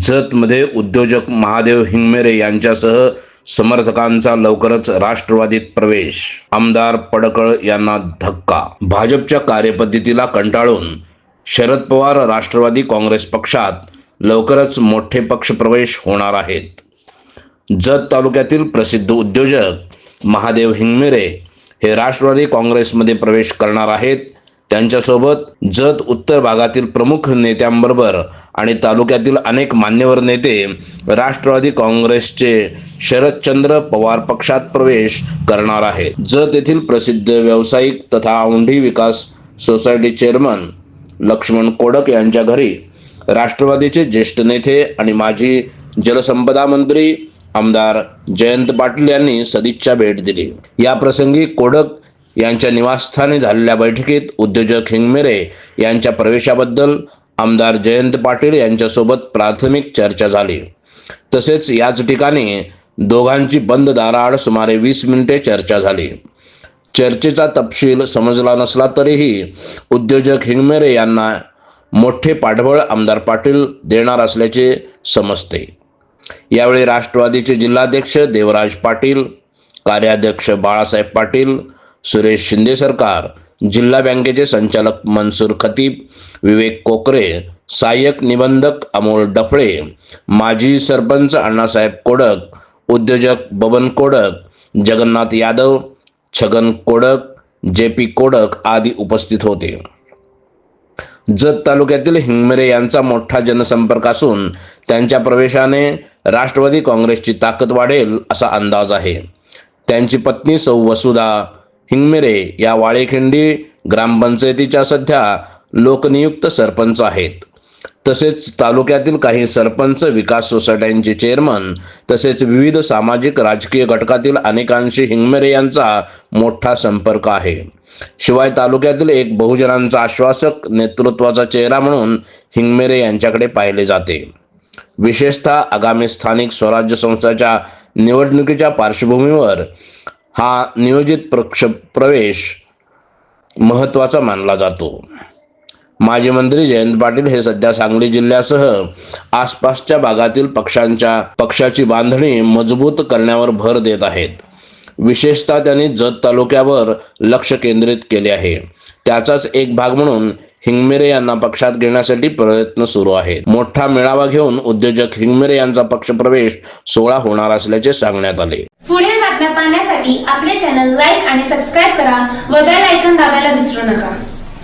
जतमध्ये उद्योजक महादेव हिंगमेरे यांच्यासह समर्थकांचा लवकरच राष्ट्रवादीत प्रवेश. आमदार पडकळ यांना धक्का. भाजपच्या कार्यपद्धतीला कंटाळून शरद पवार राष्ट्रवादी काँग्रेस पक्षात लवकरच मोठे पक्षप्रवेश होणार आहेत. जत तालुक्यातील प्रसिद्ध उद्योजक महादेव हिंगमिरे हे राष्ट्रवादी काँग्रेसमध्ये प्रवेश करणार आहेत. त्यांच्यासोबत जत उत्तर भागातील प्रमुख नेत्यांबरोबर आणि तालुक्यातील अनेक मान्यवर नेते राष्ट्रवादी काँग्रेसचे शरदचंद्र पवार पक्षात प्रवेश करणार आहेत. जत येथील प्रसिद्ध व्यावसायिक तथा औंढी विकास सोसायटी चेअरमन लक्ष्मण कोडक यांच्या घरी राष्ट्रवादीचे ज्येष्ठ नेते आणि माजी जलसंपदा मंत्री आमदार जयंत पाटील यांनी सदिच्छा भेट दिली. या प्रसंगी कोडक यांच्या निवासस्थानी झालेल्या बैठकीत उद्योजक हिंगमेरे यांच्या प्रवेशाबद्दल आमदार जयंत पाटील यांच्यासोबत प्राथमिक चर्चा झाली. तसेच याच ठिकाणी दोघांची बंद दाराआड सुमारे वीस मिनिटे चर्चा झाली. चर्चेचा तपशील समजला नसला तरीही उद्योजक हिंगमेरे यांना मोठे पाठबळ आमदार पाटील देणार असल्याचे समजते. यावेळी राष्ट्रवादीचे जिल्हाध्यक्ष देवराज पाटील कार्याध्यक्ष बाळासाहेब पाटील सुरेश शिंदे सरकार जिल्हा बँकेचे संचालक मनसूर खतीब विवेक कोकरे सहाय्यक निबंधक अमोल डफळे माजी सरपंच अण्णासाहेब कोडक उद्योजक बबन कोडक जगन्नाथ यादव छगन कोडक जे पी कोडक आदी उपस्थित होते. जत तालुक्यातील हिंगमेरे यांचा मोठा जनसंपर्क असून त्यांच्या प्रवेशाने राष्ट्रवादी काँग्रेसची ताकद वाढेल असा अंदाज आहे. त्यांची पत्नी सौ वसुधा हिंगमेरे या वाळेखिंडी ग्रामपंचायतीच्या सध्या लोकनियुक्त सरपंच आहेत. तसेच तालुक्यातील काही सरपंच विकास सोसायट्यांचे चेअरमन तसेच विविध सामाजिक राजकीय घटकातील अनेकांशी हिंगमेरे यांचा मोठा संपर्क आहे. शिवाय तालुक्यातील एक बहुजनांचा आश्वासक नेतृत्वाचा चेहरा म्हणून हिंगमेरे यांच्याकडे पाहिले जाते. विशेषतः आगामी स्थानिक स्वराज्य संस्थाच्या निवडणुकीच्या पार्श्वभूमीवर हा नियोजित प्रक्ष प्रवेश महत्त्वाचा मानला जातो. माजी मंत्री जयंत पाटील हे सध्या सांगली जिल्ह्यासह आसपासच्या भागातील पक्षांच्या पक्षाची बांधणी मजबूत करण्यावर भर देत आहेत. विशेषतः त्यांनी जत तालुक्यावर लक्ष केंद्रित केले आहे. त्याचाच एक भाग म्हणून हिंगमिरे यांना पक्षात घेण्यासाठी प्रयत्न सुरू आहेत. मोठा मेळावा घेऊन उद्योजक हिंगमिरे यांचा पक्षप्रवेश सोहळा होणार असल्याचे सांगण्यात आले. पुढील बातम्या पाहण्यासाठी आपले चॅनल लाईक आणि सबस्क्राईब करा व बेल ऐकन दाबायला विसरू नका.